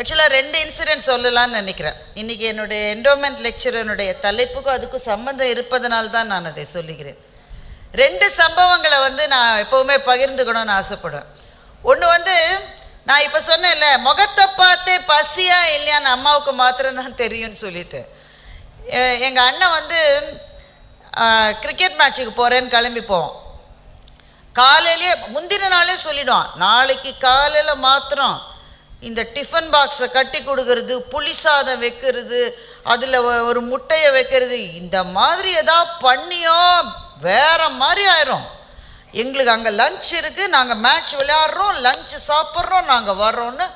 ஆக்சுவலாக ரெண்டு இன்சிடென்ட் சொல்லலாம்னு நினைக்கிறேன். இன்றைக்கி என்னுடைய என்டோமெண்ட் லெக்சரனுடைய தலைப்புக்கும் அதுக்கும் சம்மந்தம் இருப்பதனால தான் நான் அதை சொல்லுகிறேன். ரெண்டு சம்பவங்களை வந்து நான் எப்போவுமே பகிர்ந்துக்கணும்னு ஆசைப்படுவேன். ஒன்று வந்து நான் இப்போ சொன்னேன்ல முகத்தை பார்த்தே பசியா இல்லையான்னு அம்மாவுக்கு மாத்திரம்தான் தெரியும்னு சொல்லிட்டு. எங்கள் அண்ணன் வந்து கிரிக்கெட் மேட்ச்சுக்கு போகிறேன்னு கிளம்பி போவோம் காலையிலேயே முந்தின நாளே சொல்லிடுவான் நாளைக்கு காலையில் மாத்திரம் இந்த டிஃபன் பாக்ஸை கட்டி கொடுக்கறது புளி சாதம் வைக்கிறது அதில் ஒரு முட்டையை வைக்கிறது இந்த மாதிரி ஏதாவது பண்ணியோ வேற மாதிரி ஆயிரும். எங்களுக்கு அங்கே லஞ்ச் இருக்குது நாங்கள் மேட்ச் விளையாடுறோம் லஞ்ச் சாப்பிட்றோம் நாங்கள் வர்றோன்னு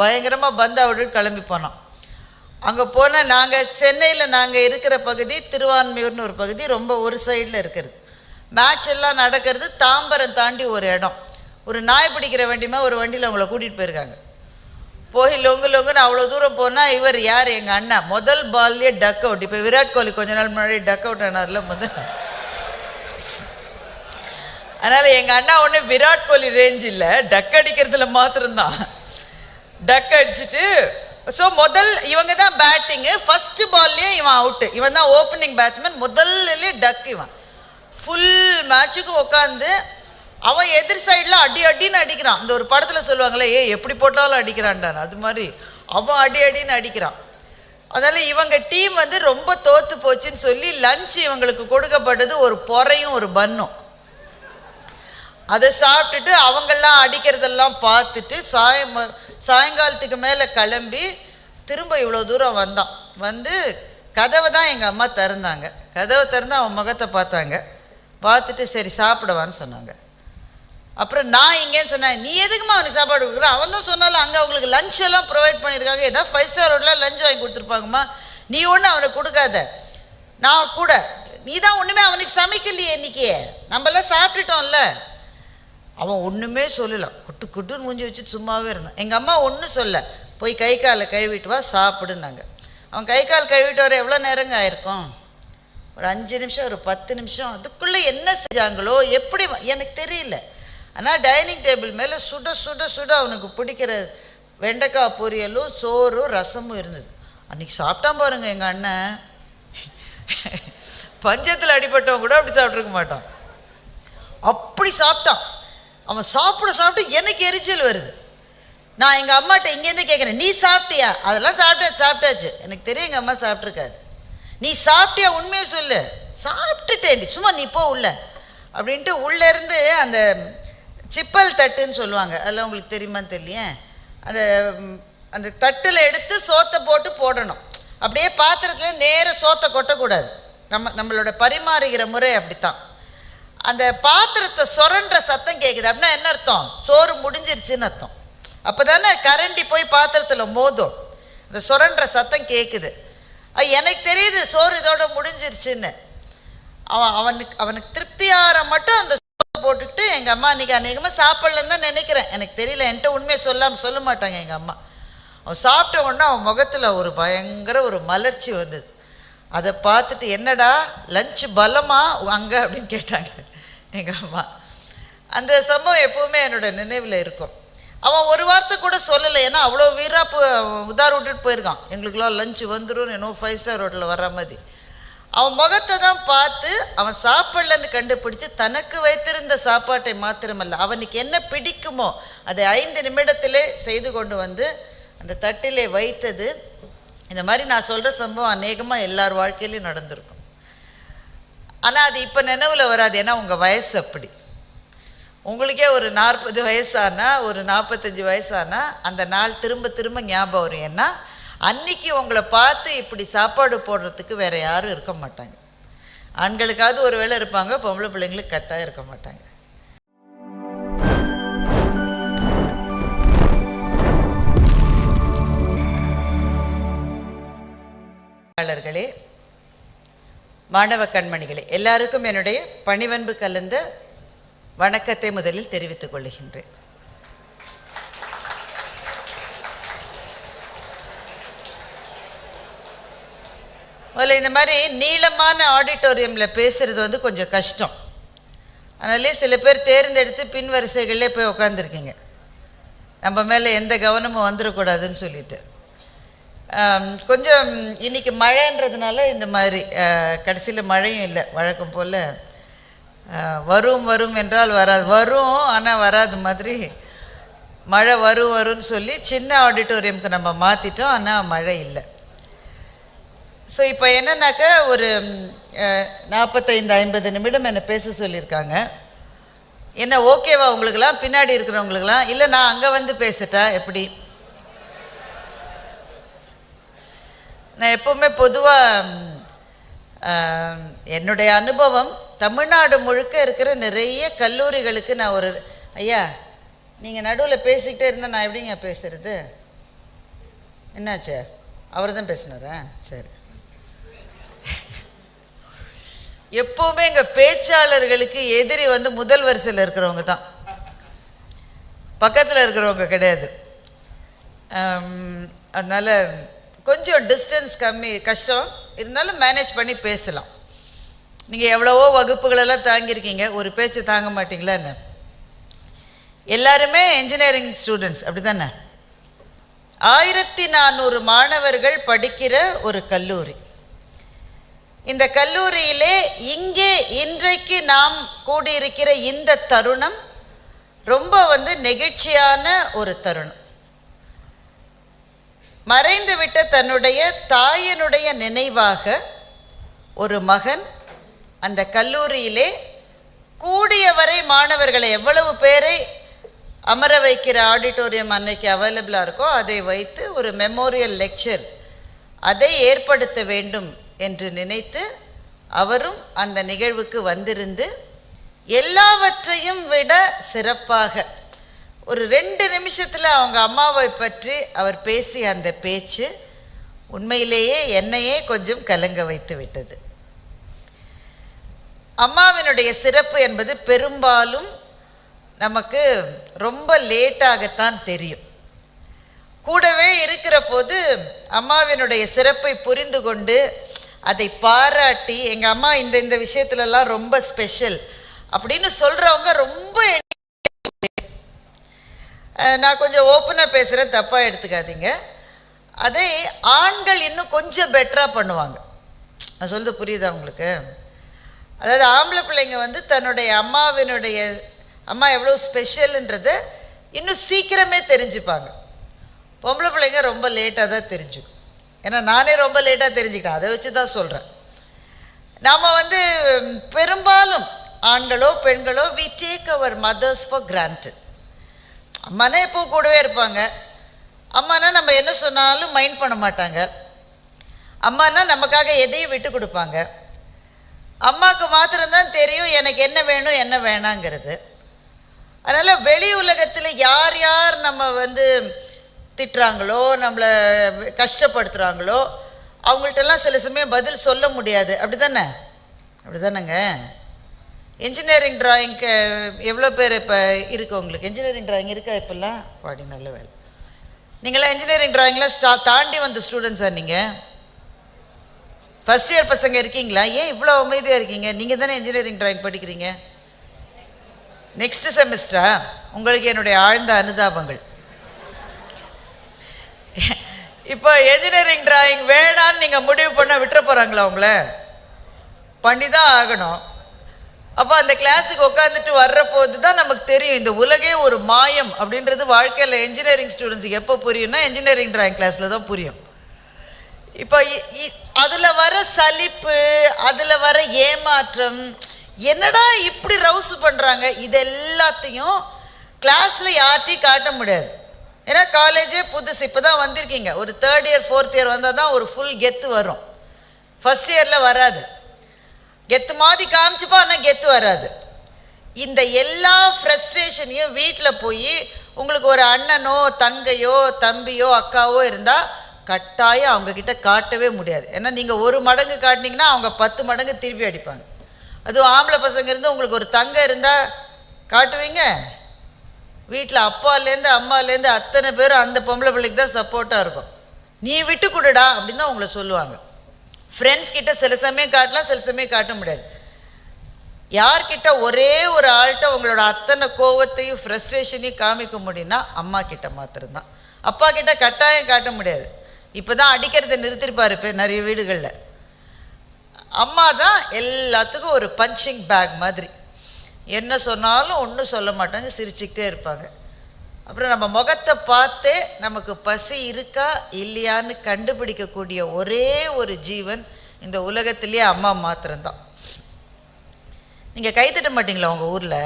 பயங்கரமாக பந்தா விட்டு கிளம்பி போனோம். அங்கே போனால் நாங்கள் சென்னையில் நாங்கள் இருக்கிற பகுதி திருவான்மையூர்னு ஒரு பகுதி ரொம்ப ஒரு சைடில் இருக்கிறது மேட்ச் எல்லாம் நடக்கிறது தாம்பரம் தாண்டி ஒரு இடம். ஒரு நாய் பிடிக்கிற வண்டிமா ஒரு வண்டியில் அவங்கள கூட்டிகிட்டு போயிருக்காங்க. போய் லொங்கு லொங்குன்னு அவ்வளோ தூரம் போனால் இவர் யார்? எங்கள் அண்ணன் முதல் பால்லேயே டக் அவுட் இப்போ விராட் கோலி கொஞ்ச நாள் முன்னாடி டக் அவுட் ஆனார்ல முதல் அதனால் எங்கள் அண்ணா ஒன்று விராட் கோலி ரேஞ்ச் இல்லை. டக் அடிக்கிறதுல மாத்திரம்தான். டக் அடிச்சுட்டு ஸோ முதல் இவங்க தான் பேட்டிங்கு ஃபஸ்ட்டு பால்லேயே இவன் அவுட்டு இவன் தான் ஓப்பனிங் பேட்ஸ்மேன் முதல்லே டக் இவன். ஃபுல் மேட்சுக்கும் உட்காந்து அவன் எதிர் சைடில் அடி அடின்னு அடிக்கிறான். இந்த ஒரு படத்தில் சொல்லுவாங்களே ஏ எப்படி போட்டாலும் அடிக்கிறான்டான். அது மாதிரி அவன் அடி அடின்னு அடிக்கிறான். அதனால் இவங்க டீம் வந்து ரொம்ப தோற்று போச்சுன்னு சொல்லி லஞ்ச் இவங்களுக்கு கொடுக்கப்பட்டது ஒரு பொறையும் ஒரு பன்னும் அதை சாப்பிட்டுட்டு அவங்கெல்லாம் அடிக்கிறதெல்லாம் பார்த்துட்டு சாயம் சாயங்காலத்துக்கு மேலே கிளம்பி திரும்ப இவ்வளோ தூரம் வந்தான். வந்து கதவை தான் எங்கள் அம்மா திறந்தாங்க. கதவை திறந்து அவன் முகத்தை பார்த்தாங்க. பார்த்துட்டு சரி சாப்பிடவான்னு சொன்னாங்க. அப்புறம் நான் இங்கேன்னு சொன்னேன் நீ எதுக்குமா அவனுக்கு சாப்பாடு கொடுக்குற? அவன் தான் சொன்னாலும் அங்கே அவங்களுக்கு லஞ்ச் எல்லாம் ப்ரொவைட் பண்ணியிருக்காங்க ஏதாவது ஃபைவ் ஸ்டார் ஹோட்டலில் லஞ்ச் வாங்கி கொடுத்துருப்பாங்கம்மா. நீ ஒன்றும் அவனுக்கு கொடுக்காத. நான் கூட. நீ தான் ஒன்றுமே அவனுக்கு சமைக்கலையே இன்னைக்கு. நம்மளாம் சாப்பிட்டுட்டோம்ல. அவன் ஒன்றுமே சொல்லலை. குட்டு குட்டுன்னு மூஞ்சி வச்சுட்டு சும்மாவே இருந்தான். எங்கள் அம்மா ஒன்றும் சொல்ல. போய் கை காலை கழுவிட்டு வா சாப்பிடுனாங்க அவன் கை கால் கழுவிட்டு வர எவ்வளோ நேரங்க ஆயிருக்கும்? ஒரு அஞ்சு நிமிஷம் ஒரு பத்து நிமிஷம். அதுக்குள்ளே என்ன செஞ்சாங்களோ எப்படி எனக்கு தெரியல. ஆனால் டைனிங் டேபிள் மேலே சுட சுட சுட அவனுக்கு பிடிக்கிற வெண்டைக்காய் பொரியலும் சோறும் ரசமும் இருந்தது. அன்றைக்கி சாப்பிட்டான் பாருங்கள் எங்கள் அண்ணன். பஞ்சத்தில் அடிபட்டவன் கூட அப்படி சாப்பிட்ருக்க மாட்டான். அப்படி சாப்பிட்டான். அவன் சாப்பிட சாப்பிட்டு எனக்கு எரிச்சல் வருது. நான் எங்கள் அம்மாட்ட இங்கேருந்து கேட்குறேன் நீ சாப்பிட்டியா? அதெல்லாம் சாப்பிட்டா சாப்பிட்டாச்சு. எனக்கு தெரியும் எங்கள் அம்மா சாப்பிட்ருக்காது நீ சாப்பிட்டியா? உண்மையை சொல்லு. சாப்பிட்டுட்டேன் சும்மா நீ போ உள்ள. அப்படின்ட்டு உள்ளேருந்து அந்த சிப்பல் தட்டுன்னு சொல்லுவாங்க. அதெல்லாம் உங்களுக்கு தெரியுமான்னு தெரியலையே? அந்த அந்த தட்டில் எடுத்து சோத்தை போட்டு போடணும். அப்படியே பாத்திரத்தில் நேர சோத்தை கொட்டக்கூடாது. நம்ம நம்மளோட பரிமாறுகிற முறை அப்படித்தான். அந்த பாத்திரத்தை சொரன்ற சத்தம் கேட்குது அப்படின்னா என்ன அர்த்தம்? சோறு முடிஞ்சிருச்சுன்னு அர்த்தம். அப்போ தானே கரண்டி போய் பாத்திரத்தில் மோதும். அந்த சுரண்ட சத்தம் கேட்குது எனக்கு தெரியுது சோறு இதோட முடிஞ்சிருச்சுன்னு. அவன் அவனுக்கு அவனுக்கு திருப்தியார மட்டும் அந்த போட்டுக்கிட்டு எங்கள் அம்மா அன்றைக்கி அநேகமாக சாப்பிட்லன்னு தான் நினைக்கிறேன். எனக்கு தெரியல என்கிட்ட உண்மையை சொல்லாமல் சொல்ல மாட்டாங்க எங்கள் அம்மா. அவன் சாப்பிட்ட உடனே அவன் முகத்தில் ஒரு பயங்கர ஒரு மலர்ச்சி வந்தது. அதை பார்த்துட்டு என்னடா லஞ்ச் பலமா அங்கே? அப்படின்னு கேட்டாங்க எங்கள் அம்மா. அந்த சம்பவம் எப்போவுமே என்னோட நினைவில் இருக்கும். அவன் ஒரு வார்த்தை கூட சொல்லலை. ஏன்னா அவ்வளோ வீராக உதார விட்டுட்டு போயிருக்கான். எங்களுக்கெல்லாம் லஞ்சு வந்துடும் என்னோ ஃபைவ் ஸ்டார் ஹோட்டலில் வர்ற மாதிரி. அவன் முகத்தை தான் பார்த்து அவன் சாப்பிடலன்னு கண்டுபிடிச்சு தனக்கு வைத்திருந்த சாப்பாட்டை மாத்திரமல்ல. அவனுக்கு என்ன பிடிக்குமோ அதை ஐந்து நிமிடத்திலே செய்து கொண்டு வந்து அந்த தட்டிலே வைத்தது. இந்த மாதிரி நான் சொல்கிற சம்பவம் அநேகமாக எல்லார் வாழ்க்கையிலையும் நடந்திருக்கும். ஆனால் அது இப்போ நினைவில் வராது. ஏன்னா உங்கள் வயசு அப்படி. உங்களுக்கே ஒரு நாற்பது வயசானா ஒரு நாற்பத்தஞ்சு வயசானா அந்த நாள் திரும்ப திரும்ப ஞாபகம் வரும். ஏன்னா அன்னைக்கு உங்களை பார்த்து இப்படி சாப்பாடு போடுறதுக்கு வேற யாரும் இருக்க மாட்டாங்க. ஆண்களுக்காவது ஒரு வேளை இருப்பாங்க பொம்பளை பிள்ளைங்களுக்கு கட்டாக இருக்க மாட்டாங்க. மாணவர்களே மாணவ கண்மணிகளே எல்லாருக்கும் என்னுடைய பணிவன்பு கலந்த வணக்கத்தை முதலில் தெரிவித்துக் கொள்கின்றேன். முதல்ல இந்த மாதிரி நீளமான ஆடிட்டோரியமில் பேசுகிறது வந்து கொஞ்சம் கஷ்டம். அதனாலே சில பேர் தேர்ந்தெடுத்து பின் வரிசைகளிலே போய் உட்காந்துருக்கீங்க நம்ம மேலே எந்த கவனமும் வந்துடக்கூடாதுன்னு சொல்லிட்டு. கொஞ்சம் இன்னைக்கு மழைன்றதுனால இந்த மாதிரி கடைசியில் மழையும் இல்லை வழக்கம் போல் வரும் வரும் என்றால் வராது. வரும் ஆனால் வராது மாதிரி மழை வரும் வரும்னு சொல்லி சின்ன ஆடிட்டோரியம்க்கு நம்ம மாற்றிட்டோம் ஆனால் மழை இல்லை. ஸோ இப்போ என்னன்னாக்க ஒரு நாற்பத்தைந்து ஐம்பது நிமிடம் என்னை பேச சொல்லியிருக்காங்க என்ன ஓகேவா உங்களுக்கெல்லாம்? பின்னாடி இருக்கிறவங்களுக்கெல்லாம்? இல்லை நான் அங்கே வந்து பேசட்டா எப்படி? நான் எப்போவுமே பொதுவாக என்னுடைய அனுபவம் தமிழ்நாடு முழுக்க இருக்கிற நிறைய கல்லூரிகளுக்கு நான் ஒரு ஐயா நீங்கள் நடுவில் பேசிக்கிட்டே இருந்தால் நான் எப்படிங்க பேசுறது? என்னாச்சு? அவர் தான் பேசினாரா? சரி. எப்போவுமே எங்கள் பேச்சாளர்களுக்கு எதிரி வந்து முதல் வரிசையில் இருக்கிறவங்க தான். பக்கத்தில் இருக்கிறவங்க கிடையாது. அதனால் அதனால கொஞ்சம் டிஸ்டன்ஸ் கம்மி கஷ்டம். இருந்தாலும் மேனேஜ் பண்ணி பேசலாம். நீங்கள் எவ்வளவோ வகுப்புகளெல்லாம் தாங்கியிருக்கீங்க. ஒரு பேச்சு தாங்க மாட்டிங்களா என்ன? எல்லாருமே இன்ஜினியரிங் ஸ்டூடெண்ட்ஸ் அப்படி தானே ஆயிரத்தி நானூறு மாணவர்கள் படிக்கிற ஒரு கல்லூரி. இந்த கல்லூரியிலே இங்கே இன்றைக்கு நாம் கூடியிருக்கிற இந்த தருணம் ரொம்ப வந்து நெகிழ்ச்சியான ஒரு தருணம். மறைந்துவிட்ட தன்னுடைய தாயினுடைய நினைவாக ஒரு மகன் அந்த கல்லூரியிலே கூடியவரை மாணவர்களை எவ்வளவு பேரை அமர வைக்கிற ஆடிட்டோரியம் அன்னைக்கு அவைலபிளாக இருக்கோ அதை வைத்து ஒரு மெமோரியல் லெக்சர் அதை ஏற்படுத்த வேண்டும் என்று நினைத்து அவரும் அந்த நிகழ்வுக்கு வந்திருந்து எல்லாவற்றையும் விட சிறப்பாக ஒரு ரெண்டு நிமிஷத்தில் அவங்க அம்மாவை பற்றி அவர் பேசிய அந்த பேச்சு உண்மையிலேயே என்னையே கொஞ்சம் கலங்க வைத்து விட்டது. அம்மாவினுடைய சிறப்பு என்பது பெரும்பாலும் நமக்கு ரொம்ப லேட்டாகத்தான் தெரியும். கூடவே இருக்கிற போது அம்மாவினுடைய சிறப்பை புரிந்து கொண்டு அதை பாராட்டி எங்கள் அம்மா இந்த இந்த விஷயத்துலலாம் ரொம்ப ஸ்பெஷல் அப்படின்னு சொல்கிறவங்க ரொம்ப நான் கொஞ்சம் ஓப்பனாக பேசுகிறேன் தப்பாக எடுத்துக்காதீங்க. அதை ஆண்கள் இன்னும் கொஞ்சம் பெட்டராக பண்ணுவாங்க. நான் சொல்கிறது புரியுதா உங்களுக்கு? அதாவது ஆம்பளை பிள்ளைங்க வந்து தன்னுடைய அம்மாவினுடைய அம்மா எவ்வளோ ஸ்பெஷல்ன்றதை இன்னும் சீக்கிரமே தெரிஞ்சுப்பாங்க. பொம்பளை பிள்ளைங்க ரொம்ப லேட்டாக தான் தெரிஞ்சுக்கும். ஏன்னா நானே ரொம்ப லேட்டாக தெரிஞ்சுக்கிட்டேன் அதை வச்சு தான் சொல்கிறேன் நாம் வந்து பெரும்பாலும் ஆண்களோ பெண்களோ we take our mothers for granted அம்மானா எப்போ கூடவே இருப்பாங்க. அம்மானா நம்ம என்ன சொன்னாலும் மைண்ட் பண்ண மாட்டாங்க. அம்மானா நமக்காக எதையும் விட்டு கொடுப்பாங்க. அம்மாவுக்கு மாத்திரம்தான் தெரியும் எனக்கு என்ன வேணும் என்ன வேணாங்கிறது. அதனால் வெளி உலகத்தில் யார் யார் நம்ம வந்து திட்டுறாங்களோ நம்மளை கஷ்டப்படுத்துகிறாங்களோ அவங்கள்ட்டெல்லாம் சில சமயம் பதில் சொல்ல முடியாது. அப்படி தானே அப்படி தானேங்க இன்ஜினியரிங் ட்ராயிங்க்கு எவ்வளோ பேர் இப்போ இருக்கு உங்களுக்கு? இன்ஜினியரிங் ட்ராயிங் இருக்கா இப்போல்லாம்? பாடி நல்ல வேலை. நீங்களாம் இன்ஜினியரிங் ட்ராயிங்லாம் ஸ்டா தாண்டி வந்த ஸ்டூடெண்ட்ஸாக நீங்கள் ஃபஸ்ட் இயர் பசங்க இருக்கீங்களா? ஏன் இவ்வளோ அமைதியாக இருக்கீங்க? நீங்கள் தானே இன்ஜினியரிங் ட்ராயிங் படிக்கிறீங்க? நெக்ஸ்ட் செமஸ்டரா உங்களுக்கு என்னுடைய ஆழ்ந்த அனுதாபங்கள். இப்போ என்ஜினியரிங் டிராயிங் வேணான்னு நீங்கள் முடிவு பண்ண விட்டுற போகிறாங்களா உங்கள? பண்ணி தான் ஆகணும். அப்போ அந்த கிளாஸுக்கு உட்காந்துட்டு வர்ற போது தான் நமக்கு தெரியும் இந்த உலகே ஒரு மாயம் அப்படின்றது வாழ்க்கையில் இன்ஜினியரிங் ஸ்டூடெண்ட்ஸுக்கு எப்போ புரியும்னா இன்ஜினியரிங் டிராயிங் கிளாஸில் தான் புரியும். இப்போ அதில் வர சலிப்பு அதில் வர ஏமாற்றம் என்னடா இப்படி ரவுஸ் பண்ணுறாங்க இது எல்லாத்தையும் கிளாஸில் யார்ட்டையும் காட்ட முடியாது. ஏன்னா காலேஜே புதுசு இப்போ தான் வந்திருக்கீங்க. ஒரு தேர்ட் இயர் ஃபோர்த் இயர் வந்தால் தான் ஒரு ஃபுல் கெத்து வரும். ஃபஸ்ட் இயரில் வராது. கெத்து மாதிரி காமிச்சுப்பா ஆனால் கெத்து வராது. இந்த எல்லா ஃப்ரஸ்ட்ரேஷனையும் வீட்டில் போய் உங்களுக்கு ஒரு அண்ணனோ தங்கையோ தம்பியோ அக்காவோ இருந்தால் கட்டாயம் அவங்கக்கிட்ட காட்டவே முடியாது. ஏன்னா நீங்கள் ஒரு மடங்கு காட்டினீங்கன்னா அவங்க பத்து மடங்கு திருப்பி அடிப்பாங்க. அதுவும் ஆம்பளை பசங்க இருந்து உங்களுக்கு ஒரு தங்கம் இருந்தால் காட்டுவீங்க? வீட்டில் அப்பாலேருந்து அம்மாலேருந்து அத்தனை பேரும் அந்த பொம்பளை பிள்ளைக்கு தான் சப்போர்ட்டாக இருக்கும். நீ விட்டு கொடுடா அப்படின்னு தான் உங்களை சொல்லுவாங்க. ஃப்ரெண்ட்ஸ் கிட்ட சில சமயம் காட்டலாம் சில சமயம் காட்ட முடியாது. யார்கிட்ட ஒரே ஒரு ஆள்கிட்ட உங்களோட அத்தனை கோவத்தையும் ஃப்ரஸ்ட்ரேஷனையும் காமிக்க முடியும்னா அம்மா கிட்ட மாத்திரம்தான். அப்பா கிட்ட கட்டாயம் காட்ட முடியாது. இப்போ தான் அடிக்கிறத நிறுத்திருப்பார் இப்போ நிறைய வீடுகளில். அம்மா தான் எல்லாத்துக்கும் ஒரு பஞ்சிங் பேக் மாதிரி. என்ன சொன்னாலும் ஒன்றும் சொல்ல மாட்டாங்க சிரிச்சுக்கிட்டே இருப்பாங்க. அப்புறம் நம்ம முகத்தை பார்த்தே நமக்கு பசி இருக்கா இல்லையான்னு கண்டுபிடிக்கக்கூடிய ஒரே ஒரு ஜீவன் இந்த உலகத்திலேயே அம்மா மாத்திரம்தான். நீங்கள் கை தட்ட மாட்டீங்களா உங்கள் ஊரில்?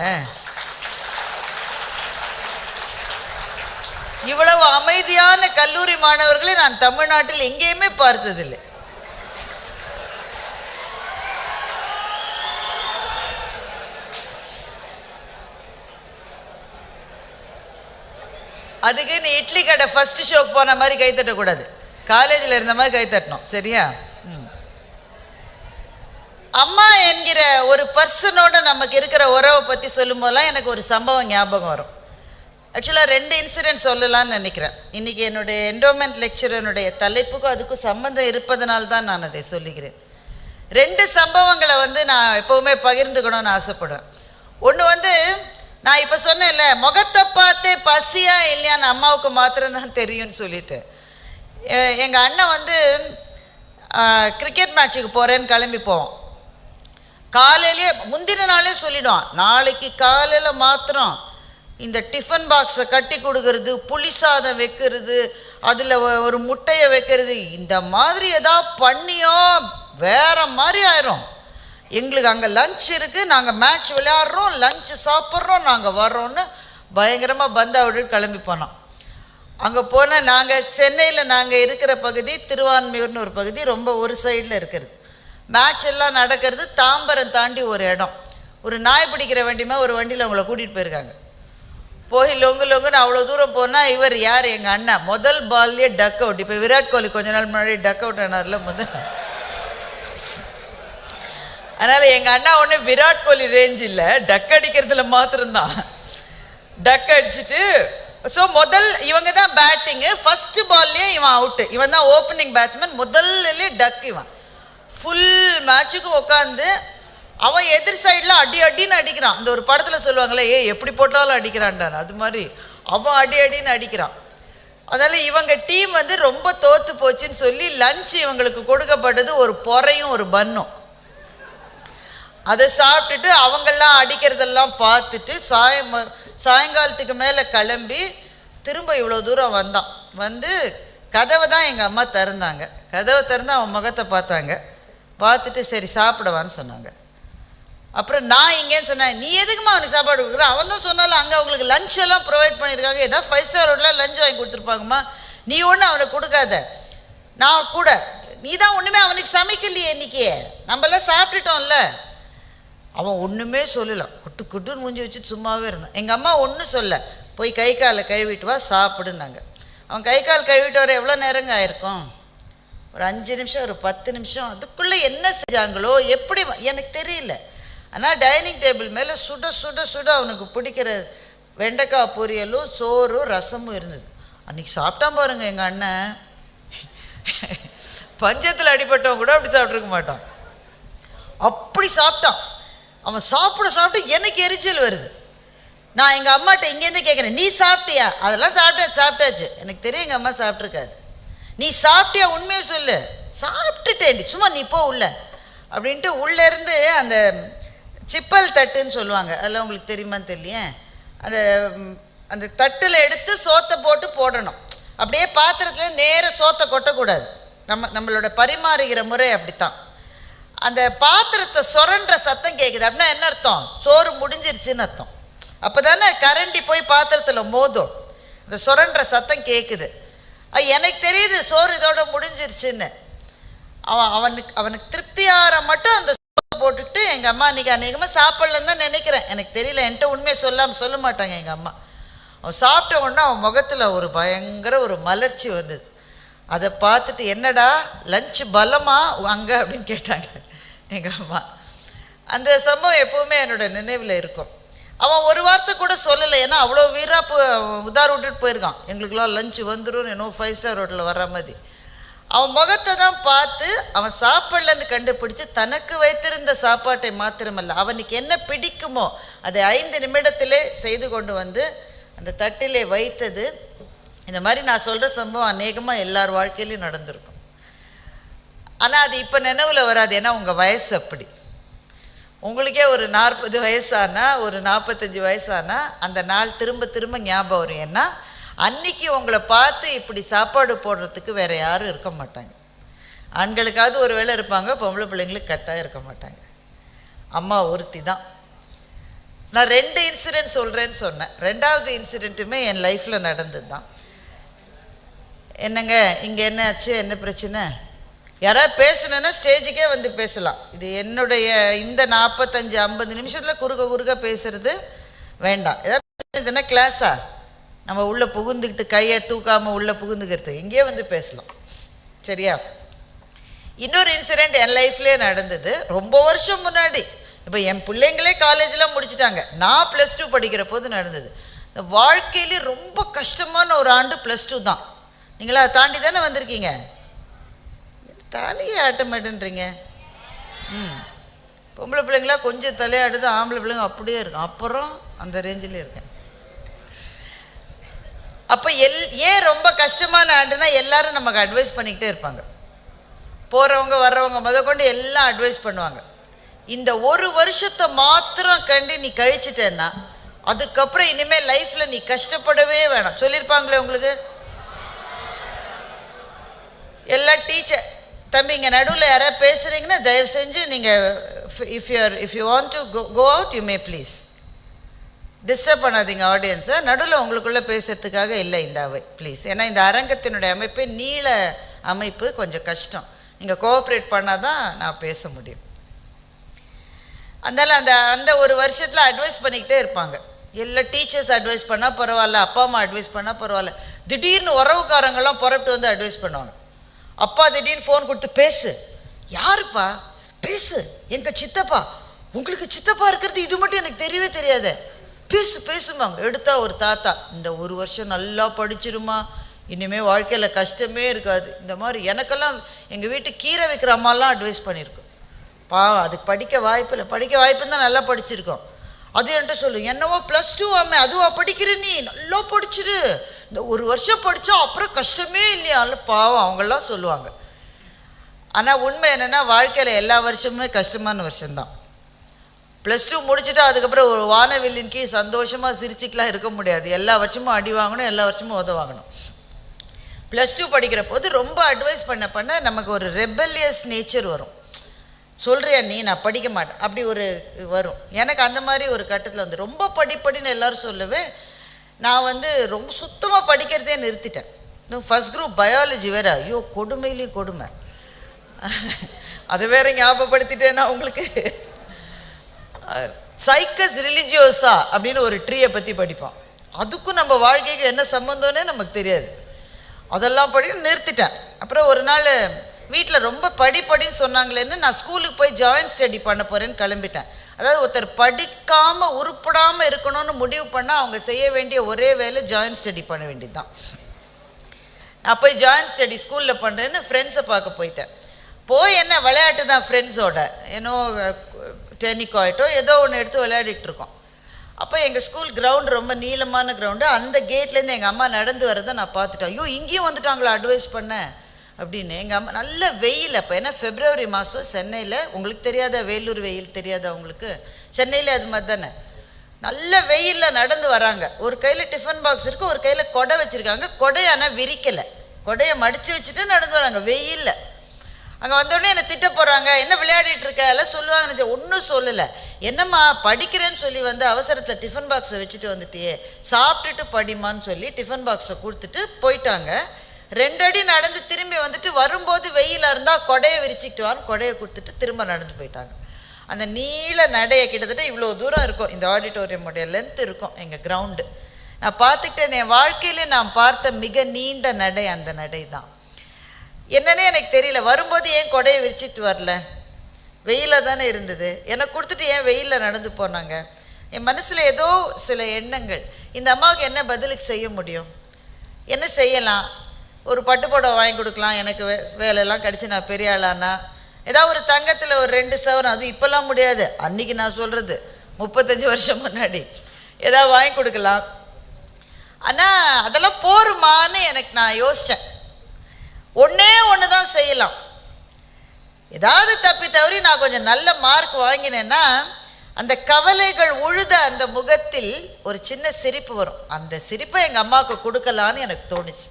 இவ்வளவு அமைதியான கல்லூரி மாணவர்களை நான் தமிழ்நாட்டில் எங்கேயுமே பார்த்ததில்லை. அதுக்கு நீ இட்லி கடை ஃபர்ஸ்ட் ஷோக்கு போன மாதிரி கை தட்டக்கூடாது காலேஜில் இருந்த மாதிரி கை தட்டணும். சரியா? ம். அம்மா என்கிற ஒரு பர்சனோட நமக்கு இருக்கிற உறவை பற்றி சொல்லும்போதெல்லாம் எனக்கு ஒரு சம்பவம் ஞாபகம் வரும். ஆக்சுவலாக ரெண்டு இன்சிடென்ட் சொல்லலாம்னு நினைக்கிறேன். இன்றைக்கி என்னுடைய என்டோமெண்ட் லெக்சரனுடைய தலைப்புக்கும் அதுக்கும் சம்மந்தம் இருப்பதனால் தான் நான் அதை சொல்லுகிறேன். ரெண்டு சம்பவங்களை வந்து நான் எப்போவுமே பகிர்ந்துக்கணும்னு ஆசைப்படுவேன் ஒன்று வந்து நான் இப்போ சொன்னேன்ல முகத்தை பார்த்தே பசியா இல்லையான்னு அம்மாவுக்கு மாத்திரம்தான் தெரியும்னு சொல்லிட்டு. எங்கள் அண்ணன் வந்து கிரிக்கெட் மேட்ச்சுக்கு போகிறேன்னு கிளம்பி போவோம் காலையிலே முந்தின நாளே சொல்லிடுவான் நாளைக்கு காலையில் மாத்திரம் இந்த டிஃபன் பாக்ஸை கட்டி கொடுக்கறது புளி சாதம் வைக்கிறது அதில் ஒரு முட்டையை வைக்கிறது இந்த மாதிரி ஏதாவது பண்ணியோ வேற மாதிரி ஆயிரும். எங்களுக்கு அங்கே லஞ்ச் இருக்குது நாங்கள் மேட்ச் விளையாடுறோம் லஞ்ச் சாப்பிட்றோம் நாங்கள் வர்றோம்னு பயங்கரமாக பந்து விட்டு கிளம்பி போனோம் அங்கே போனால் நாங்கள் சென்னையில் நாங்கள் இருக்கிற பகுதி திருவான்மையூர்னு ஒரு பகுதி ரொம்ப ஒரு சைடில் இருக்கிறது மேட்ச் எல்லாம் நடக்கிறது தாம்பரம் தாண்டி ஒரு இடம். ஒரு நாய் பிடிக்கிற வண்டிமா ஒரு வண்டியில் அவங்கள கூட்டிகிட்டு போயிருக்காங்க. போய் லொங்கு லொங்குன்னு அவ்வளோ தூரம் போனால் இவர் யார்? எங்கள் அண்ணன் முதல் பால்லே டக் அவுட் இப்போ விராட் கோலி கொஞ்ச நாள் முன்னாடி டக் அவுட் ஆனார்ல முதல். அதனால் எங்கள் அண்ணா ஒன்று விராட் கோலி ரேஞ்ச் இல்லை. டக் அடிக்கிறதுல மாத்திரம்தான். டக் அடிச்சுட்டு ஸோ முதல் இவங்க தான் பேட்டிங்கு ஃபர்ஸ்ட் பால்லே இவன் அவுட்டு இவன் தான் ஓப்பனிங் பேட்ஸ்மேன் முதல்லே டக் இவன் ஃபுல் மேட்சுக்கு உட்காந்து அவன் எதிர் சைடில் அடி அடின்னு அடிக்கிறான். இந்த ஒரு படத்தில் சொல்லுவாங்களே ஏ எப்படி போட்டாலும் அடிக்கிறான்டான் அது மாதிரி அவன் அடி அடின்னு அடிக்கிறான். அதனால் இவங்க டீம் வந்து ரொம்ப தோற்று போச்சுன்னு சொல்லி லஞ்ச் இவங்களுக்கு கொடுக்கப்பட்டது ஒரு பொறையும் ஒரு பன்னும் அதை சாப்பிட்டுட்டு அவங்கெல்லாம் அடிக்கிறதெல்லாம் பார்த்துட்டு சாயம் சாயங்காலத்துக்கு மேலே கிளம்பி திரும்ப இவ்வளோ தூரம் வந்தான். வந்து கதவை தான் எங்கள் அம்மா திறந்தாங்க. கதவை திறந்து அவன் முகத்தை பார்த்தாங்க. பார்த்துட்டு சரி சாப்பிடவான்னு சொன்னாங்க. அப்புறம் நான் இங்கேன்னு சொன்னேன் நீ எதுக்குமா அவனுக்கு சாப்பாடு கொடுக்குற? அவன் தான் சொன்னாலும் அங்கே அவங்களுக்கு லஞ்ச் எல்லாம் ப்ரொவைட் பண்ணியிருக்காங்க. ஏதாவது ஃபைவ் ஸ்டார் ஹோட்டலில் லஞ்ச் வாங்கி கொடுத்துருப்பாங்கம்மா. நீ ஒன்றும் அவனுக்கு கொடுக்காத. நான் கூட நீ தான் ஒன்றுமே அவனுக்கு சமைக்கலையே இன்னைக்கு. நம்மளாம் சாப்பிட்டுட்டோம்ல. அவன் ஒன்றுமே சொல்லலை. குட்டு குட்டுன்னு மூஞ்சி வச்சுட்டு சும்மாவே இருந்தான். எங்கள் அம்மா ஒன்றும் சொல்ல. போய் கை காலை கழுவிட்டு வா சாப்பிடுனாங்க அவன் கை கால் கழுவிட்டு வர எவ்வளோ நேரங்க ஆயிருக்கும்? ஒரு அஞ்சு நிமிஷம் ஒரு பத்து நிமிஷம். அதுக்குள்ளே என்ன செஞ்சாங்களோ எப்படி எனக்கு தெரியல. ஆனால் டைனிங் டேபிள் மேலே சுட சுட சுட அவனுக்கு பிடிக்கிற வெண்டைக்காய் பொரியலும் சோறும் ரசமும் இருந்தது. அன்றைக்கி சாப்பிட்டான் பாருங்க எங்கள் அண்ணன். பஞ்சத்தில் அடிபட்டவன் கூட அப்படி சாப்பிட்ருக்க மாட்டான். அப்படி சாப்பிட்டான். அவன் சாப்பிட சாப்பிட்டு எனக்கு எரிச்சல் வருது. நான் எங்கள் அம்மாட்ட இங்கேருந்து கேட்குறேன் நீ சாப்பிட்டியா? அதெல்லாம் சாப்பிட்டா சாப்பிட்டாச்சு. எனக்கு தெரியும் எங்கள் அம்மா சாப்பிட்ருக்காது நீ சாப்பிட்டியா? உண்மையை சொல்லு. சாப்பிட்டுட்டேன் சும்மா நீ போ உள்ள. அப்படின்ட்டு உள்ளேருந்து அந்த சிப்பல் தட்டுன்னு சொல்லுவாங்க. அதெல்லாம் உங்களுக்கு தெரியுமான்னு தெரியலையே? அந்த அந்த தட்டில் எடுத்து சோத்தை போட்டு போடணும். அப்படியே பாத்திரத்துல நேர சோத்தை கொட்டக்கூடாது. நம்ம நம்மளோட பரிமாறுகிற முறை அப்படித்தான். அந்த பாத்திரத்தை சொரன்ற சத்தம் கேட்குது அப்படின்னா என்ன அர்த்தம்? சோறு முடிஞ்சிருச்சுன்னு அர்த்தம். அப்போ தானே கரண்டி போய் பாத்திரத்தில் மோதும். அந்த சொரன்ற சத்தம் கேட்குது எனக்கு தெரியுது சோறு இதோட முடிஞ்சிருச்சுன்னு. அவன் அவனுக்கு அவனுக்கு திருப்தியார மட்டும் அந்த சோறு போட்டுக்கிட்டு எங்கள் அம்மா அன்றைக்கி அநேகமாக சாப்பிட்லன்னு தான் நினைக்கிறேன். எனக்கு தெரியல என்கிட்ட உண்மையை சொல்லாமல் சொல்ல மாட்டாங்க எங்கள் அம்மா. அவன் சாப்பிட்ட உடனே அவன் முகத்தில் ஒரு பயங்கர ஒரு மலர்ச்சி வந்தது. அதை பார்த்துட்டு என்னடா லஞ்ச் பலமா அங்கே அப்படின்னு கேட்டாங்க. எங்கள் அம்மா. அந்த சம்பவம் எப்போவுமே என்னோட நினைவில் இருக்கும். அவன் ஒரு வார்த்தை கூட சொல்லலை. ஏன்னா அவ்வளோ வீராப்பு உதார் விட்டுட்டு போயிருக்கான். எங்களுக்கெல்லாம் லஞ்சு வந்துடும் என்னோ ஃபைவ் ஸ்டார் ஹோட்டலில் வர்ற மாதிரி. அவன் முகத்தை தான் பார்த்து அவன் சாப்பிடலன்னு கண்டுபிடிச்சு தனக்கு வைத்திருந்த சாப்பாட்டை மாத்திரமல்ல அவனுக்கு என்ன பிடிக்குமோ அதை ஐந்து நிமிடத்திலே செய்து கொண்டு வந்து அந்த தட்டிலே வைத்தது. இந்த மாதிரி நான் சொல்கிற சம்பவம் அநேகமாக எல்லார் வாழ்க்கையிலையும் நடந்திருக்கும். ஆனால் அது இப்போ நினைவில் வராது. ஏன்னா உங்கள் வயசு அப்படி. உங்களுக்கே ஒரு நாற்பது வயசானா ஒரு நாற்பத்தஞ்சு வயசானா அந்த நாள் திரும்ப திரும்ப ஞாபகம் வரும். ஏன்னா அன்னைக்கு உங்களை பார்த்து இப்படி சாப்பாடு போடுறதுக்கு வேறு யாரும் இருக்க மாட்டாங்க. ஆண்களுக்காவது ஒரு வேளை இருப்பாங்க பொம்பளை பிள்ளைங்களுக்கு கட்டாக இருக்க மாட்டாங்க. அம்மா ஒருத்தி தான். நான் ரெண்டு இன்சிடென்ட் சொல்கிறேன்னு சொன்னேன். ரெண்டாவது இன்சிடெண்ட்டுமே என் லைஃப்பில் நடந்தது தான் என்னங்க இங்கே என்ன ஆச்சு? என்ன பிரச்சனை? யாராவது பேசணுன்னா ஸ்டேஜுக்கே வந்து பேசலாம். இது என்னுடைய இந்த நாற்பத்தஞ்சு ஐம்பது நிமிஷத்தில் குறுக்க குறுக்க பேசுறது வேண்டாம். ஏதாவது கிளாஸா நம்ம உள்ளே புகுந்துக்கிட்டு கையை தூக்காமல் உள்ளே புகுந்துக்கிறது. இங்கேயே வந்து பேசலாம். சரியா? இன்னொரு இன்சிடெண்ட் என் லைஃப்லேயே நடந்தது. ரொம்ப வருஷம் முன்னாடி. இப்போ என் பிள்ளைங்களே காலேஜெலாம் முடிச்சுட்டாங்க. நான் ப்ளஸ் டூ படிக்கிற போது நடந்தது. இந்த வாழ்க்கையிலே ரொம்ப கஷ்டமான ஒரு ஆண்டு ப்ளஸ் டூ தான். நீங்களா அதை தாண்டி தானே வந்திருக்கீங்க? தலையை ஆட்ட மாட்டேன்றீங்க. ம். பொம்பளை பிள்ளைங்களா கொஞ்சம் தலையாடுது ஆம்பளை பிள்ளைங்க அப்படியே இருக்கும் அப்புறம் அந்த ரேஞ்சில் இருக்கேன். அப்போ எல் ஏன் ரொம்ப கஷ்டமான ஆண்டுனா எல்லாரும் நமக்கு அட்வைஸ் பண்ணிக்கிட்டே இருப்பாங்க. போகிறவங்க வர்றவங்க முத கொண்டு எல்லாம் அட்வைஸ் பண்ணுவாங்க. இந்த ஒரு வருஷத்தை மாத்திரம் கண்டு நீ கழிச்சிட்டேன்னா அதுக்கப்புறம் இனிமேல் லைஃப்பில் நீ கஷ்டப்படவே வேணாம். சொல்லியிருப்பாங்களே உங்களுக்கு? எல்லா டீச்சர் தம்பி இங்கே நடுவில் யாராவது பேசுகிறீங்கன்னா தயவு செஞ்சு நீங்கள் if you are if you want to go go out you may please disturb பண்ணாதீங்க ஆடியன்ஸை நடுவில் உங்களுக்குள்ளே பேசுறதுக்காக இல்லை இந்த அவை ப்ளீஸ் ஏன்னா இந்த அரங்கத்தினுடைய அமைப்பே நீள அமைப்பு கொஞ்சம் கஷ்டம். நீங்கள் கோஆப்ரேட் பண்ணால் தான் நான் பேச முடியும். அதனால் அந்த அந்த ஒரு வருஷத்தில் அட்வைஸ் பண்ணிக்கிட்டே இருப்பாங்க. எல்லா டீச்சர்ஸ் அட்வைஸ் பண்ணால் பரவாயில்ல அப்பா அம்மா அட்வைஸ் பண்ணால் பரவாயில்ல. திடீர்னு உறவுக்காரங்களாம் புறப்பட்டு வந்து அட்வைஸ் பண்ணுவாங்க. அப்பா திடீர்னு ஃபோன் கொடுத்து பேசு. யாருப்பா? பேசு. எங்கள் சித்தப்பா. உங்களுக்கு சித்தப்பா இருக்கிறது இது மட்டும் எனக்கு தெரியவே தெரியாதே. பேசு பேசுமாங்க எடுத்தா ஒரு தாத்தா இந்த ஒரு வருஷம் நல்லா படிச்சிருமா. இனிமே வாழ்க்கையில் கஷ்டமே இருக்காது. இந்த மாதிரி எனக்கெல்லாம் எங்கள் வீட்டு கீரை வைக்கிற அம்மாலாம் அட்வைஸ் பண்ணியிருக்கோம் பா அதுக்கு படிக்க வாய்ப்பு இல்லை. படிக்க வாய்ப்புன்னு தான் நல்லா படிச்சிருக்கோம். அது என்கிட்ட சொல்லு. என்னவோ ப்ளஸ் டூ ஆமே அதுவா படிக்கிற நீ? நல்லா படிச்சிரு. இந்த ஒரு வருஷம் படித்தா அப்புறம் கஷ்டமே இல்லையா பாவம் அவங்களாம் சொல்லுவாங்க. ஆனால் உண்மை என்னென்னா வாழ்க்கையில் எல்லா வருஷமுமே கஷ்டமான வருஷம்தான். ப்ளஸ் டூ முடிச்சுட்டா அதுக்கப்புறம் ஒரு வானவில்லின் கீழ் சந்தோஷமாக சிரிச்சுக்கலாம் இருக்க முடியாது. எல்லா வருஷமும் அடி வாங்கணும் எல்லா வருஷமும் உத வாங்கணும். ப்ளஸ் டூ படிக்கிற போது ரொம்ப அட்வைஸ் பண்ண பண்ண நமக்கு ஒரு ரெபல்லியஸ் நேச்சர் வரும். சொல்கிறியா நீ? நான் படிக்க மாட்டேன். அப்படி ஒரு வரும். எனக்கு அந்த மாதிரி ஒரு கட்டத்தில் வந்து ரொம்ப படிப்படின்னு எல்லோரும் சொல்லுவேன் நான் வந்து ரொம்ப சுத்தமாக படிக்கிறதே நிறுத்திட்டேன். இன்னும் ஃபஸ்ட் குரூப் பயாலஜி வேறு. ஐயோ கொடுமையிலையும் கொடுமை. அதை வேற ஞாபகப்படுத்திட்டேன்னா உங்களுக்கு? சைக்கஸ் ரிலிஜியோஸா அப்படின்னு ஒரு ட்ரீயை பற்றி படிப்போம். அதுக்கும் நம்ம வாழ்க்கைக்கு என்ன சம்மந்தம்னே நமக்கு தெரியாது. அதெல்லாம் படி நிறுத்திட்டேன். அப்புறம் ஒரு நாள் வீட்டில் ரொம்ப படி படின்னு சொன்னாங்களேன்னு நான் ஸ்கூலுக்கு போய் ஜாயின் ஸ்டடி பண்ண போகிறேன்னு கிளம்பிட்டேன். அதாவது ஒருத்தர் படிக்காமல் உருப்படாமல் இருக்கணும்னு முடிவு பண்ணால் அவங்க செய்ய வேண்டிய ஒரே வேலை ஜாயின் ஸ்டடி பண்ண வேண்டியது தான் நான் போய் ஜாயின் ஸ்டடி ஸ்கூலில் பண்ணுறேன்னு ஃப்ரெண்ட்ஸை பார்க்க போயிட்டேன். போய் என்ன விளையாட்டு தான் ஃப்ரெண்ட்ஸோட ஏன்னோ டென்னிக்காயிட்டோ ஏதோ ஒன்று எடுத்து விளையாடிட்டு இருக்கோம். அப்போ எங்கள் ஸ்கூல் கிரவுண்ட் ரொம்ப நீளமான கிரவுண்டு அந்த கேட்லேருந்து எங்கள் அம்மா நடந்து வரதை நான் பார்த்துட்டேன். ஐயோ இங்கேயும் வந்துட்டாங்களா அட்வைஸ் பண்ணேன் அப்படின்னு. எங்கள் அம்மா நல்ல வெயில். அப்போ ஏன்னா ஃபெப்ரவரி மாதம் சென்னையில் உங்களுக்கு தெரியாத வேலூர் வெயில் தெரியாதா உங்களுக்கு? சென்னையில் அது மாதிரி தானே? நல்ல வெயிலில் நடந்து வராங்க. ஒரு கையில் டிஃபன் பாக்ஸ் இருக்குது ஒரு கையில் கொடை வச்சுருக்காங்க. கொடையை ஆனால் விரிக்கலை. கொடையை மடித்து வச்சுட்டு நடந்து வராங்க வெயிலில். அங்கே வந்தோடனே என்னை திட்ட போகிறாங்க என்ன விளையாடிட்டு இருக்க? எல்லாம் சொல்லுவாங்க ஒன்றும் சொல்லலை. என்னம்மா படிக்கிறேன்னு சொல்லி வந்து அவசரத்தில் டிஃபன் பாக்ஸை வச்சுட்டு வந்துட்டியே. சாப்பிட்டுட்டு படிமான்னு சொல்லி டிஃபன் பாக்ஸை கொடுத்துட்டு போயிட்டாங்க. ரெண்டடி நடந்து திரும்பி வந்துட்டு வரும்போது வெயிலாக இருந்தால் கொடையை விரிச்சிக்கிட்டு வான்னு கொடையை கொடுத்துட்டு திரும்ப நடந்து போயிட்டாங்க. அந்த நீல நடையை கிட்டத்தட்ட இவ்வளோ தூரம் இருக்கும். இந்த ஆடிட்டோரியமுடைய லென்த் இருக்கும் எங்கள் கிரவுண்டு நான் பார்த்துக்கிட்டேன் என் வாழ்க்கையிலே நான் பார்த்த மிக நீண்ட நடை அந்த நடை தான். என்னன்னே எனக்கு தெரியல. வரும்போது ஏன் கொடையை விரிச்சிட்டு வரல? வெயிலாக தானே இருந்தது. எனக்கு கொடுத்துட்டு ஏன் வெயிலில் நடந்து போனாங்க? என் மனசில் ஏதோ சில எண்ணங்கள். இந்த அம்மாவுக்கு என்ன பதிலுக்கு செய்ய முடியும்? என்ன செய்யலாம்? ஒரு பட்டு புடவை வாங்கி கொடுக்கலாம் எனக்கு வே வேலையெல்லாம் கிடச்சி நான் பெரிய ஆளானா? ஏதாவது ஒரு தங்கத்தில் ஒரு ரெண்டு சவரம் அது இப்போல்லாம் முடியாது. அன்றைக்கி நான் சொல்கிறது முப்பத்தஞ்சு வருஷம் முன்னாடி. ஏதாவது வாங்கி கொடுக்கலாம். ஆனால் அதெல்லாம் போருமான்னு எனக்கு நான் யோசித்தேன் ஒன்றே ஒன்று தான் செய்யலாம். ஏதாவது தப்பி தவறி நான் கொஞ்சம் நல்ல மார்க் வாங்கினேன்னா அந்த கவலைகள் உழுத அந்த முகத்தில் ஒரு சின்ன சிரிப்பு வரும். அந்த சிரிப்பை எங்கள் அம்மாவுக்கு கொடுக்கலான்னு எனக்கு தோணுச்சு.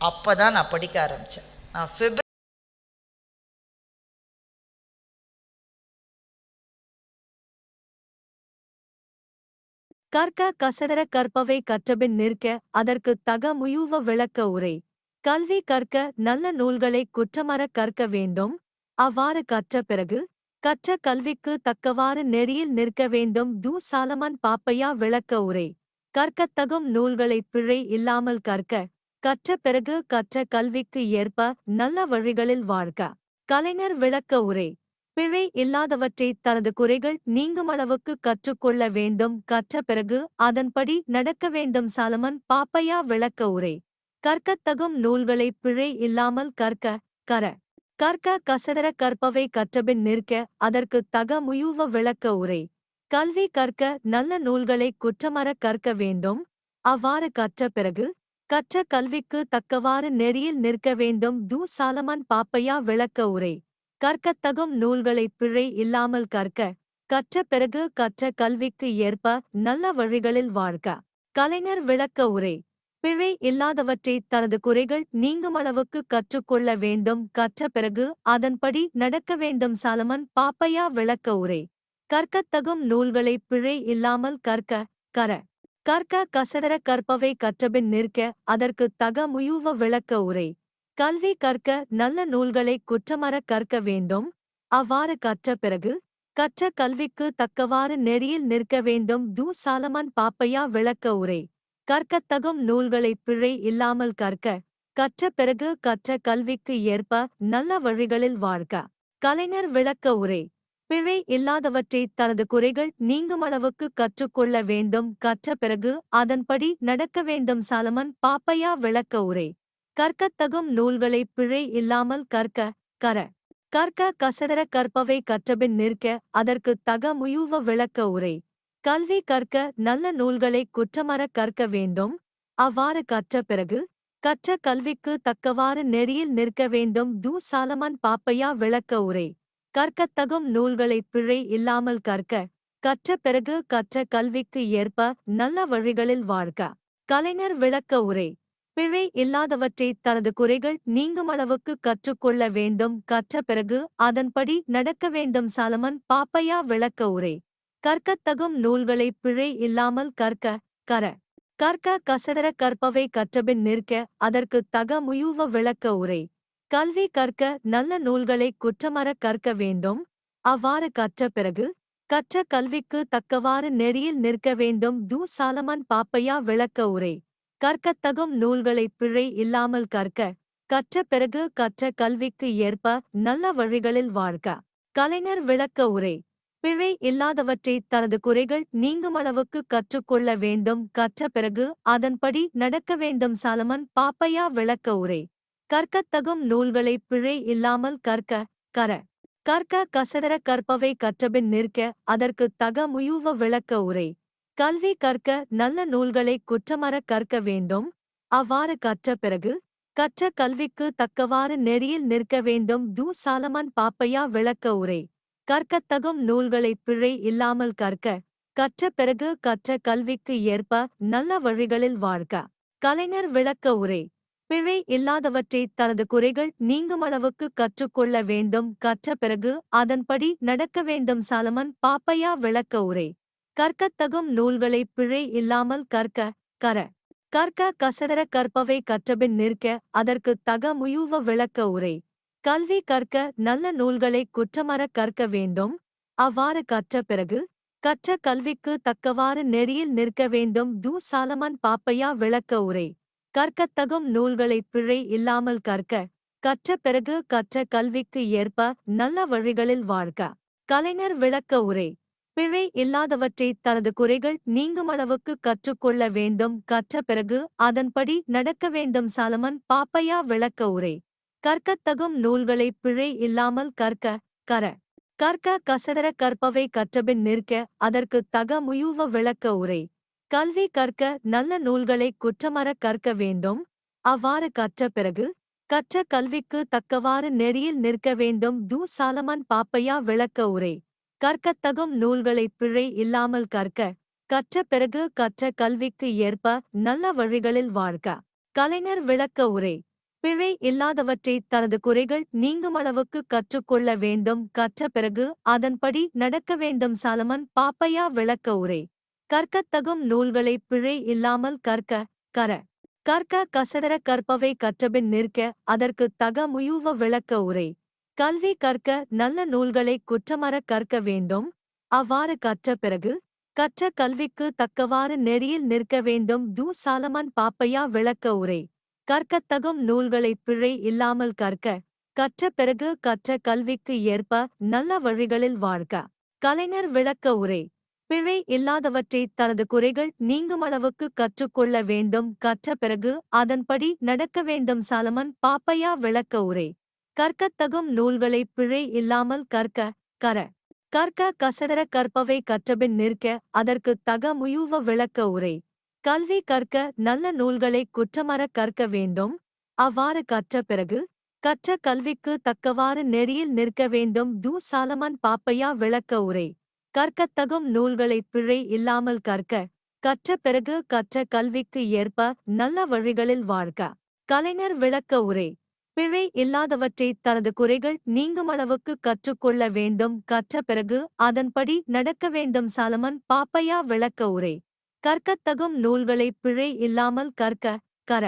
அப்போ தான் நான் படிக்க ஆரம்பித்தேன் நான் பிப்ரவரி கற்க கசடர கற்பவை கற்றபின் நிற்க அதற்கு தக முயுவ விளக்க உரை. கல்வி கற்க நல்ல நூல்களை குற்றமற கற்க வேண்டும். அவ்வாறு கற்ற பிறகு கற்ற கல்விக்கு தக்கவாறு நெறியில் நிற்க வேண்டும். து சாலமன் பாப்பையா விளக்க உரை. கற்கத்தகும் நூல்களை பிழை இல்லாமல் கற்க கற்ற பிறகு கற்ற கல்விக்கு ஏற்ப நல்ல வழிகளில் வாழ்க. கலைஞர் விளக்க உரை. பிழை இல்லாதவற்றை தனது குறைகள் நீங்குமளவுக்கு கற்றுக்கொள்ள வேண்டும். கற்ற பிறகு அதன்படி நடக்க வேண்டும். சாலமன் பாப்பையா விளக்க உரை. கற்கத்தகும் நூல்களை பிழை இல்லாமல் கற்க கர கற்க கசடர கற்பவை கற்றபின் நிற்க அதற்கு தக முயூவ விளக்க உரை. கல்வி கற்க நல்ல நூல்களை குற்றமற கற்க வேண்டும். அவ்வாறு கற்ற பிறகு கற்ற கல்விக்கு தக்கவாறு நெறியில் நிற்க வேண்டும். து. சாலமன் பாப்பையா விளக்க உரை. கற்கத்தகும் நூல்களை பிழை இல்லாமல் கற்க. கற்ற பிறகு கற்ற கல்விக்கு ஏற்ப நல்ல வழிகளில் வாழ்க. கலைஞர் விளக்க உரை. பிழை இல்லாதவற்றை தனது குறைகள் நீங்குமளவுக்கு கற்றுக்கொள்ள வேண்டும். கற்ற பிறகு அதன்படி நடக்க வேண்டும். சாலமன் பாப்பையா விளக்க உரை. கற்கத்தகும் நூல்களை பிழை இல்லாமல் கற்க. கர. கற்க கசடர கற்பவை கற்றபின் நிற்க அதற்கு தக முயுவ விளக்க உரை. கல்வி கற்க நல்ல நூல்களை குற்றமறக் கற்க வேண்டும். அவ்வாறு கற்ற பிறகு கற்ற கல்விக்கு தக்கவாறு நெறியில் நிற்க வேண்டும். து சாலமன் பாப்பையா விளக்க உரை. கற்கத்தகும் நூல்களை பிழை இல்லாமல் கற்க. கற்ற பிறகு கற்ற கல்விக்கு ஏற்ப நல்ல வழிகளில் வாழ்க. கலைஞர் விளக்க உரை. பிழை இல்லாதவற்றை தனது குறைகள் நீங்குமளவுக்கு கற்றுக்கொள்ள வேண்டும். கற்ற பிறகு அதன்படி நடக்க வேண்டும். சாலமன் பாப்பையா விளக்க உரை. கற்கத்தகும் நூல்களை பிழை இல்லாமல் கற்க கர கற்க கசடர கற்பவை கற்றபின் நிற்க அதற்கு தக முயுவ விளக்க உரை. கல்வி கற்க நல்ல நூல்களை குற்றமர கற்க வேண்டும். அவ்வாறு கற்ற பிறகு கற்ற கல்விக்கு தக்கவாறு நெறியில் நிற்க வேண்டும். து சாலமன் பாப்பையா விளக்க உரை. கற்கத்தகும் நூல்களை பிழை இல்லாமல் கற்க கற்ற பிறகு கற்ற கல்விக்கு ஏற்ப நல்ல வழிகளில் வாழ்க. கலைஞர் விளக்க உரை பிழை இல்லாதவற்றை தனது குறைகள் நீங்குமளவுக்கு கற்றுக்கொள்ள வேண்டும். கற்ற பிறகு அதன்படி நடக்க வேண்டும். சாலமன் பாப்பையா விளக்க உரை கற்கத்தகும் நூல்களை பிழை இல்லாமல் கற்க கர கற்க கசடர கற்பவை கற்றபின் நிற்க அதற்கு தக முயூவ விளக்க உரை கல்வி கற்க நல்ல நூல்களை குற்றமற கற்க வேண்டும். அவ்வாறு கற்ற பிறகு கற்ற கல்விக்கு தக்கவாறு நெறியில் நிற்க வேண்டும். து. சாலமன் பாப்பையா விளக்க உரை. கற்கத்தகும் நூல்களை பிழை இல்லாமல் கற்க. கற்ற பிறகு கற்ற கல்விக்கு ஏற்ப நல்ல வழிகளில் வாழ்க. கலைஞர் விளக்க உரை. பிழை இல்லாதவற்றை தனது குறைகள் நீங்குமளவுக்கு கற்றுக்கொள்ள வேண்டும். கற்ற பிறகு அதன்படி நடக்க வேண்டும். சாலமன் பாப்பையா விளக்க உரை. கற்கத்தகும் நூல்களை பிழை இல்லாமல் கற்க கர கற்க கசடர கற்பவை கற்றபின் நிற்க அதற்கு தக முயுவ விளக்க உரை. கல்வி கற்க நல்ல நூல்களை குற்றமறக் கற்க வேண்டும். அவ்வாறு கற்ற பிறகு கற்ற கல்விக்கு தக்கவாறு நெறியில் நிற்க வேண்டும். து சாலமன் பாப்பையா விளக்க உரை. கற்கத்தகும் நூல்களை பிழை இல்லாமல் கற்க கற்ற பிறகு கற்ற கல்விக்கு ஏற்ப நல்ல வழிகளில் வாழ்க. கலைஞர் விளக்க உரை. பிழை இல்லாதவற்றை தனது குறைகள் நீங்குமளவுக்கு கற்றுக்கொள்ள வேண்டும். கற்ற பிறகு அதன்படி நடக்க வேண்டும். சாலமன் பாப்பையா விளக்க உரை. கற்கத்தகும் நூல்களை பிழை இல்லாமல் கற்க கர கற்க கசடர கற்பவை கற்றபின் நிற்க அதற்கு தக முயுவ விளக்க உரை. கல்வி கற்க நல்ல நூல்களை குற்றமர கற்க வேண்டும். அவ்வாறு கற்ற பிறகு கற்ற கல்விக்கு தக்கவாறு நெறியில் நிற்க வேண்டும். து சாலமன் பாப்பையா விளக்க உரை. கற்கத்தகும் நூல்களை பிழை இல்லாமல் கற்க கற்ற பிறகு கற்ற கல்விக்கு ஏற்ப நல்ல வழிகளில் வாழ்க. கலைஞர் விளக்க உரை பிழை இல்லாதவற்றை தனது குறைகள் நீங்குமளவுக்கு கற்றுக்கொள்ள வேண்டும் கற்ற பிறகு அதன்படி நடக்க வேண்டும் சாலமன் பாப்பையா விளக்க உரை. கற்கத்தகும் நூல்களை பிழை இல்லாமல் கற்க கர கற்க கசடர கற்பவை கற்றபின் நிற்க அதற்கு தக முயூவ விளக்க உரை. கல்வி கற்க நல்ல நூல்களை குற்றமற கற்க வேண்டும். அவ்வாறு கற்ற பிறகு கற்ற கல்விக்கு தக்கவாறு நெறியில் நிற்க வேண்டும். து. சாலமன் பாப்பையா விளக்க உரை. கற்கத்தகும் நூல்களை பிழை இல்லாமல் கற்க. கற்ற பிறகு கற்ற கல்விக்கு ஏற்ப நல்ல வழிகளில் வாழ்க. கலைஞர் விளக்க உரை. பிழை இல்லாதவற்றை தனது குறைகள் நீங்குமளவுக்கு கற்றுக்கொள்ள வேண்டும். கற்ற பிறகு அதன்படி நடக்க வேண்டும். சாலமன் பாப்பையா விளக்க உரை. கற்கத்தகும் நூல்களை பிழை இல்லாமல் கற்க கர கற்க கசடர கற்பவை கற்றபின் நிற்க அதற்கு தக முயூவ விளக்க உரை. கல்வி கற்க நல்ல நூல்களை குற்றமற கற்க வேண்டும் அவ்வாறு கற்ற பிறகு கற்ற கல்விக்கு தக்கவாறு நெறியில் நிற்க வேண்டும் து சாலமன் பாப்பையா விளக்க உரை. கற்கத்தகும் நூல்களை பிழை இல்லாமல் கற்க கற்ற பிறகு கற்ற கல்விக்கு ஏற்ப நல்ல வழிகளில் வாழ்க. கலைஞர் விளக்க உரை. பிழை இல்லாதவற்றை தனது குறைகள் நீங்குமளவுக்கு கற்றுக்கொள்ள வேண்டும். கற்ற பிறகு அதன்படி நடக்க வேண்டும். சாலமன் பாப்பையா விளக்க உரை. கற்கத்தகும் நூல்களை பிழை இல்லாமல் கற்க கர கற்க கசடர கற்பவை கற்றபின் நிற்க அதற்கு தக முயுவ விளக்க உரை. கல்வி கற்க நல்ல நூல்களை குற்றமர கற்க வேண்டும். அவ்வாறு கற்ற பிறகு கற்ற கல்விக்கு தக்கவாறு நெறியில் நிற்க வேண்டும். து சாலமன் பாப்பையா விளக்க உரை. கற்கத்தகும் நூல்களை பிழை இல்லாமல் கற்க கற்ற பிறகு கற்ற கல்விக்கு ஏற்ப நல்ல வழிகளில் வாழ்க. கலைஞர் விளக்க உரை பிழை இல்லாதவற்றை தனது குறைகள் நீங்குமளவுக்கு கற்றுக்கொள்ள வேண்டும் கற்ற பிறகு அதன்படி நடக்க வேண்டும் சாலமன் பாப்பையா விளக்க உரை. கற்கத்தகும் நூல்களை பிழை இல்லாமல் கற்க கர